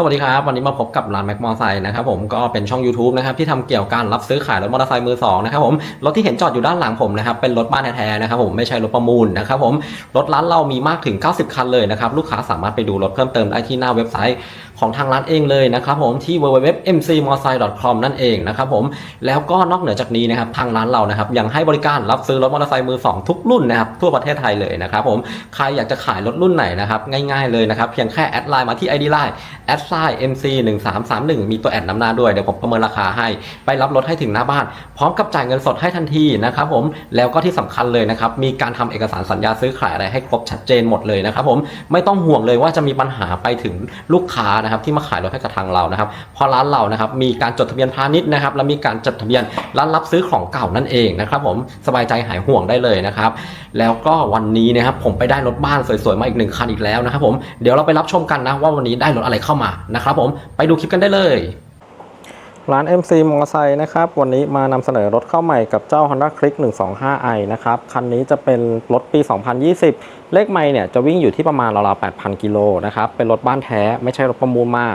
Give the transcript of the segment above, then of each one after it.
สวัสดีครับ วันนี้มาพบกับร้านแม็กมอไซค์นะครับผมก็เป็นช่อง YouTube นะครับที่ทำเกี่ยวกับการรับซื้อขายรถมอเตอร์ไซค์มือสองนะครับผมรถที่เห็นจอดอยู่ด้านหลังผมนะครับเป็นรถบ้านแท้ๆนะครับผมไม่ใช่รถประมูลนะครับผมรถร้านเรามีมากถึง 90 คันเลยนะครับลูกค้าสามารถไปดูรถเพิ่มเติมได้ที่หน้าเว็บไซต์ ของทางร้านเองเลยนะครับผมที่ www.mcmotorcycle.com นั่นเองนะครับผมแล้วก็นอกเหนือจากนี้นะครับทางร้านเรานะครับยังให้บริการรับซื้อรถมอเตอร์ไซค์มือสองทุกรุ่นนะครับทั่วประเทศไทยเลยนะครับผมใครอยากจะขายรถรุ่นไหนนะครับง่ายๆเลยนะครับเพียงแค่แอดไลน์มาที่ ID Line แอดไซน์ MC 1 3 3 1มีตัวแอดนำหน้าด้วยเดี๋ยวผมประเมินราคาให้ ไปรับรถให้ถึงหน้าบ้าน พร้อมกับจ่ายเงินสดให้ทันทีนะครับผมแล้วก็ที่สำคัญเลยนะครับมีการทำเอกสารสัญญาซื้อขายอะไรให้ครบชัดเจนหมดเลยนะครับผมไม่ต้องห่วงเลยว่าจะมีปัญหาไปถึงลูกค้านะครับที่มาขายรถให้กับทางเรานะครับเพราะร้านเรานะครับมีการจดทะเบียนพาณิชย์นะครับและมีการจดทะเบียนร้านรับซื้อของเก่านั่นเองนะครับผมสบายใจหายห่วงได้เลยนะครับแล้วก็วันนี้นะครับผมไปได้รถบ้านสวยๆมาอีกหนึ่งคันอีกแล้วนะครับผมเดี๋ยวเราไปรับชมกันนะว่าวันนี้ได้รถอะไรเข้ามานะครับผมไปดูคลิปกันได้เลย ร้าน MC มอเตอร์ไซค์นะครับ วันนี้มานำเสนอรถเข้าใหม่กับเจ้า Honda Click 125i นะครับ คันนี้จะเป็นรถปี 2020 เลขไม่เนี่ยจะวิ่งอยู่ที่ประมาณราวๆ 8,000 กิโลนะครับ เป็นรถบ้านแท้ไม่ใช่รถประมูลมา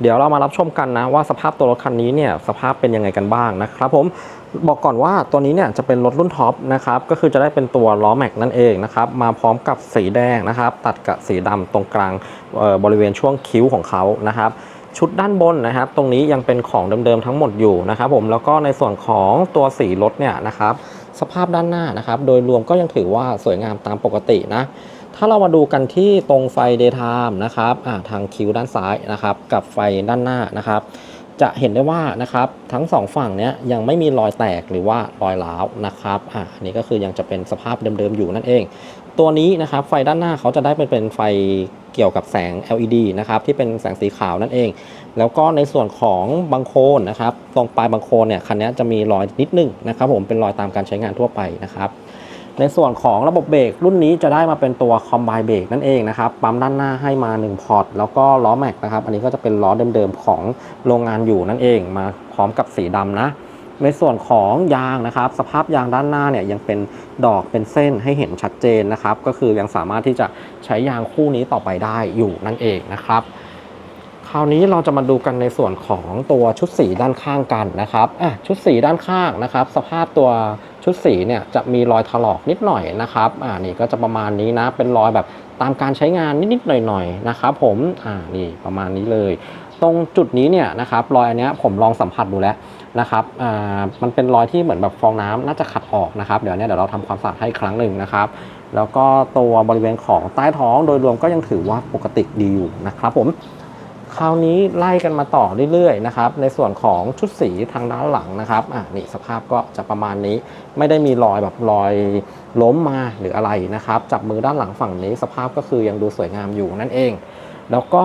เดี๋ยวเรามารับชมกันนะ ว่าสภาพตัวรถคันนี้เนี่ยสภาพเป็นยังไงกันบ้างนะครับผมบอกก่อนว่าตัวนี้เนี่ยจะเป็นรถรุ่นท็อปนะครับก็คือจะได้เป็นตัวล้อแม็กนั่นเองนะครับมาพร้อมกับสีแดงนะครับ ตัดกับสีดำตรงกลางบริเวณช่วงคิ้วของเขานะครับ ชุดด้านบนนะครับ ตรงนี้ยังเป็นของเดิมๆทั้งหมดอยู่นะครับผมแล้วก็ในส่วนของตัวสีรถเนี่ยนะครับ สภาพด้านหน้านะครับ โดยรวมก็ยังถือว่าสวยงามตามปกตินะถ้าเรามาดูกันที่ตรงไฟ daytime นะครับอ่าทางคิ้วด้านซ้ายนะครับ กับไฟด้านหน้านะครับ จะเห็นได้ว่านะครับทั้งสองฝั่งเนี้ยยังไม่มีรอยแตกหรือว่ารอยร้าวนะครับอ่าอันนี้ก็คือยังจะเป็นสภาพเดิมๆอยู่นั่นเอง ตัวนี้นะครับไฟด้านหน้าเขาจะได้เป็นเป็นไฟเกี่ยวกับแสง LED นะครับที่เป็นแสงสีขาวนั่นเอง แล้วก็ในส่วนของบังโคนนะครับตรงปลายบังโคนเนี่ยคันนี้จะมีรอยนิดนึงนะครับผมเป็นรอยตามการใช้งานทั่วไปนะครับในส่วนของระบบเบรกรุ่นนี้จะได้มาเป็นตัวคอมไบเบรกนั่นเองนะครับปั๊มด้านหน้าให้มา 1 พอร์ตแล้วก็ล้อแม็กนะครับอันนี้ก็จะเป็นล้อเดิมๆของโรงงานอยู่นั่นเอง มาพร้อมกับสีดำนะ ในส่วนของยางนะครับ สภาพยางด้านหน้าเนี่ยยังเป็นดอกเป็นเส้นให้เห็นชัดเจนนะครับ ก็คือยังสามารถที่จะใช้ยางคู่นี้ต่อไปได้อยู่นั่นเองนะครับคราวนี้เราจะมาดูกันในส่วนของตัวชุดสีด้านข้างกันนะครับอะชุดสีด้านข้างนะครับ สภาพตัวชุดสีเนี่ยจะมีรอยถลอกนิดหน่อยนะครับอ่านี่ก็จะประมาณนี้นะเป็นรอยแบบตามการใช้งานนิดๆหน่อยๆนะครับผมอ่านี่ประมาณนี้เลย ตรงจุดนี้เนี่ยนะครับรอยอันนี้ผมลองสัมผัสดูแล้วนะครับอ่ามันเป็นรอยที่เหมือนแบบฟองน้ำน่าจะขัดออกนะครับ เดี๋ยวเนี้ยเดี๋ยวเราทำความสะอาดให้ครั้งหนึ่งนะครับ แล้วก็ตัวบริเวณของใต้ท้องโดยรวมก็ยังถือว่าปกติดีอยู่นะครับผมคราวนี้ไล่กันมาต่อเรื่อยๆนะครับในส่วนของชุดสีทางด้านหลังนะครับอะนี่สภาพก็จะประมาณนี้ ไม่ได้มีรอยแบบรอยล้มมาหรืออะไรนะครับ จับมือด้านหลังฝั่งนี้สภาพก็คือยังดูสวยงามอยู่นั่นเอง แล้วก็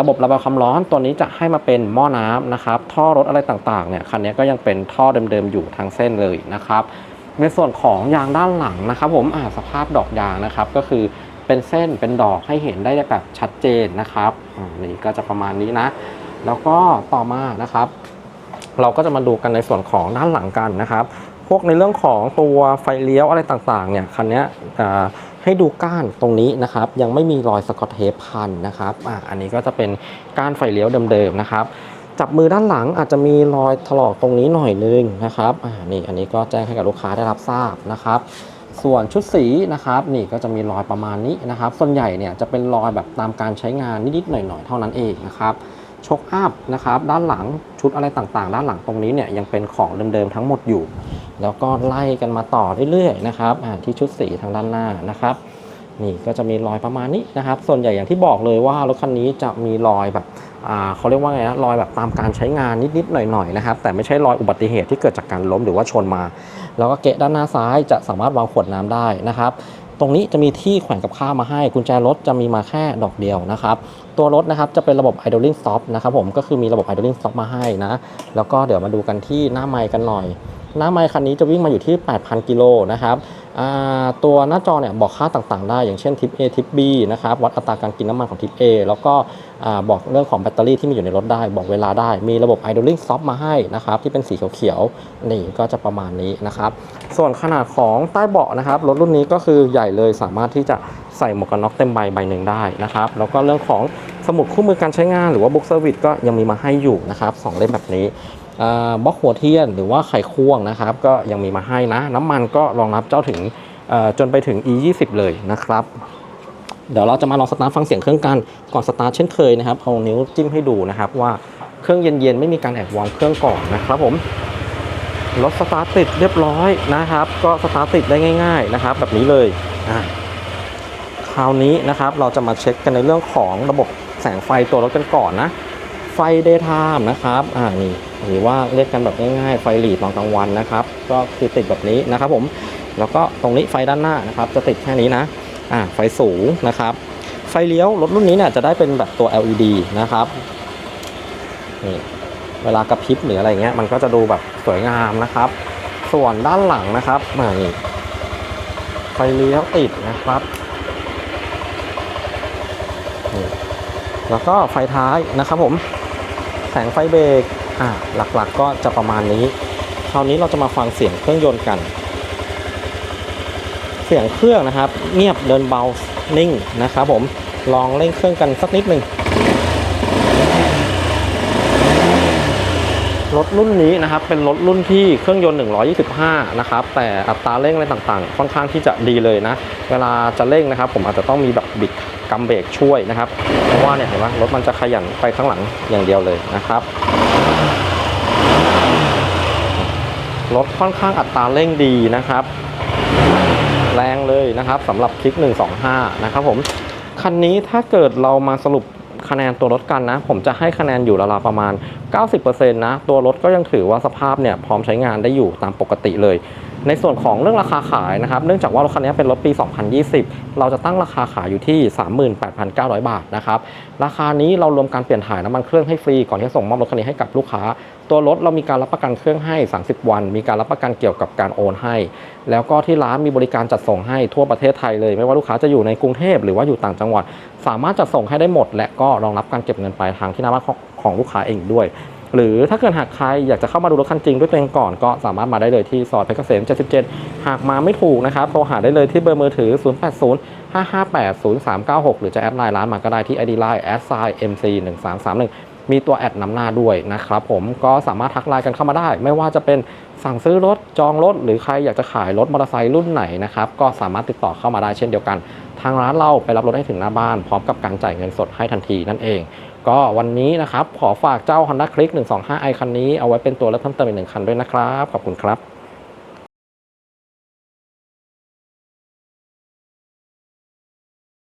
ระบบระบายความร้อนตัวนี้จะให้มาเป็นหม้อน้ำนะครับ ท่อรถอะไรต่างๆเนี่ยคันนี้ก็ยังเป็นท่อเดิมๆอยู่ทางเส้นเลยนะครับ ในส่วนของยางด้านหลังนะครับ ผมอ่าสภาพดอกยางนะครับ ก็คือเป็นเส้นเป็นดอกให้เห็นได้แบบชัดเจนนะครับนี่ก็จะประมาณนี้นะ แล้วก็ต่อมานะครับ เราก็จะมาดูกันในส่วนของด้านหลังกันนะครับ พวกในเรื่องของตัวไฟเลี้ยวอะไรต่างๆเนี่ยคันนี้อ่า ให้ดูก้านตรงนี้นะครับ ยังไม่มีรอยสกอตเทปพันนะครับอ่าอันนี้ก็จะเป็นก้านไฟเลี้ยวเดิมๆนะครับจับมือด้านหลังอาจจะมีรอยถลอกตรงนี้หน่อยนึงนะครับอ่านี่อันนี้ก็แจ้งให้กับลูกค้าได้รับทราบนะครับ ส่วนชุดสีนะครับนี่ก็จะมีรอยประมาณนี้นะครับ ส่วนใหญ่เนี่ยจะเป็นรอยแบบตามการใช้งานนิดๆหน่อยๆเท่านั้นเองนะครับ ชกอัพนะครับด้านหลังชุดอะไรต่างๆ ด้านหลังตรงนี้เนี่ยยังเป็นของเดิมๆทั้งหมดอยู่ แล้วก็ไล่กันมาต่อเรื่อยๆนะครับที่ชุดสีทางด้านหน้านะครับนี่ก็จะมีรอยประมาณนี้นะครับ ส่วนใหญ่อย่างที่บอกเลยว่ารถคันนี้จะมีรอยแบบเขาเรียกว่าไงนะรอยแบบตามการใช้งานนิดๆหน่อยๆนะครับแต่ไม่ใช่รอยอุบัติเหตุที่เกิดจากการล้มหรือว่าชนมา แล้วก็เกะด้านหน้าซ้ายจะสามารถวางขวดน้ำได้นะครับ ตรงนี้จะมีที่แขวนกับข้าวมาให้กุญแจรถจะมีมาแค่ดอกเดียวนะครับตัวรถนะครับจะเป็นระบบ idling stop นะครับผมก็คือมีระบบ idling stop มาให้นะ แล้วก็เดี๋ยวมาดูกันที่หน้าไมค์กันหน่อย หน้าไมค์คันนี้จะวิ่งมาอยู่ที่ 8,000 กิโลนะครับ ตัวหน้าจอเนี่ยบอกค่าต่างๆ ได้ อย่างเช่นทิป A ทิป B นะครับวัดอัตราการกินน้ำมันของทิป A แล้วก็บอกเรื่องของแบตเตอรี่ที่มีอยู่ในรถได้ บอกเวลาได้ มีระบบ idling stop มาให้นะครับที่เป็นสีเขียวๆนี่ก็จะประมาณนี้นะครับ ส่วนขนาดของใต้เบาะนะครับรถรุ่นนี้ก็คือใหญ่เลยสามารถที่จะใส่หมวกกันน็อกเต็มใบใบหนึ่งได้นะครับแล้วก็เรื่องของสมุดคู่มือการใช้งานหรือว่าบุ๊กเซอร์วิสก็ยังมีมาให้อยู่นะครับสองเล่มแบบนี้ บล็อกหัวเทียนหรือว่าไขควงนะครับ ก็ยังมีมาให้นะ น้ำมันก็รองรับเจ้าถึงจนไปถึง e 2 0เลยนะครับ เดี๋ยวเราจะมาลองสตาร์ทฟังเสียงเครื่องกันก่อนสตาร์ทเช่นเคยนะครับเอานิ้วจิ้มให้ดูนะครับว่าเครื่องเย็นๆไม่มีการแอบวอร์มเครื่องก่อนนะครับผมรถสตาร์ทติดเรียบร้อยนะครับ ก็สตาร์ทติดได้ง่าย ๆนะครับ แบบนี้เลยคราวนี้นะครับเราจะมาเช็คกันในเรื่องของระบบแสงไฟตัวรถกันก่อนนะ ไฟ daytime นะครับอ่านี่หรือว่าเรียกกันแบบง่ายๆไฟหลีดตอนกลางวันนะครับ ก็คือติดแบบนี้นะครับผมแล้วก็ตรงนี้ไฟด้านหน้านะครับ จะติดแค่นี้นะอ่าไฟสูงนะครับ ไฟเลี้ยวรถรุ่นนี้เนี่ยจะได้เป็นแบบตัว LED นะครับนี่เวลากระพริบหรืออะไรเงี้ยมันก็จะดูแบบสวยงามนะครับ ส่วนด้านหลังนะครับมานี่ไฟเลี้ยวติดนะครับนี่แล้วก็ไฟท้ายนะครับผม แสงไฟเบรกอ่าหลักๆก็จะประมาณนี้ คราวนี้เราจะมาฟังเสียงเครื่องยนต์กัน เสียงเครื่องนะครับ เงียบเดินเบานิ่งนะครับผมลองเร่งเครื่องกันสักนิดหนึ่งรถรุ่นนี้นะครับเป็นรถรุ่นที่เครื่องยนต์ 125 นะครับแต่อัตราเร่งอะไรต่างๆ ค่อนข้างที่จะดีเลยนะ เวลาจะเร่งนะครับ ผมอาจจะต้องมีแบบบิด กำเบรกช่วยนะครับ เพราะว่าเนี่ยเห็นไหมรถมันจะขยันไปข้างหลังอย่างเดียวเลยนะครับ รถค่อนข้างอัตราเร่งดีนะครับ แรงเลยนะครับสำหรับคลิก 125 นะครับผมคันนี้ถ้าเกิดเรามาสรุปคะแนนตัวรถกันนะ ผมจะให้คะแนนอยู่ราวๆประมาณ 90%นะ ตัวรถก็ยังถือว่าสภาพเนี่ยพร้อมใช้งานได้อยู่ตามปกติเลย ในส่วนของเรื่องราคาขายนะครับ เนื่องจากว่ารถคันนี้เป็นรถปี 2020 เราจะตั้งราคาขายอยู่ที่ 38,900 บาทนะครับ ราคานี้เรารวมการเปลี่ยนถ่ายน้ำมันเครื่องให้ฟรีก่อนที่จะส่งมอบรถคันนี้ให้กับลูกค้า ตัวรถเรามีการรับประกันเครื่องให้ 30 วัน มีการรับประกันเกี่ยวกับการโอนให้ แล้วก็ที่ร้านมีบริการจัดส่งให้ทั่วประเทศไทยเลย ไม่ว่าลูกค้าจะอยู่ในกรุงเทพหรือว่าอยู่ต่างจังหวัด สามารถจัดส่งให้ได้หมด และก็รองรับการเก็บเงินปลายทางที่หน้าบ้านของของลูกค้าเองด้วย หรือถ้าเกิดหากใครอยากจะเข้ามาดูรถคันจริงด้วยตัวเองก่อนก็สามารถมาได้เลยที่ซอยเพชรเกษม 77 หากมาไม่ถูกนะครับโทรหาได้เลยที่เบอร์มือถือ 080 558 0396 หรือจะแอดไลน์ร้านมาก็ได้ที่ ID Line mc 1 3 3 1มีตัวแอดนำหน้าด้วยนะครับผมก็สามารถทักไลน์กันเข้ามาได้ ไม่ว่าจะเป็นสั่งซื้อรถจองรถ หรือใครอยากจะขายรถมอเตอร์ไซค์รุ่นไหนนะครับก็สามารถติดต่อเข้ามาได้เช่นเดียวกัน ทางร้านเราไปรับรถให้ถึงหน้าบ้านพร้อมกับการจ่ายเงินสดให้ทันทีนั่นเอง ก็วันนี้นะครับขอฝากเจ้า Honda Click 125i คันนี้เอาไว้เป็นตัวเลือกเพิ่มเติมอีกหนึ่งคันด้วยนะครับ ขอบคุณครับ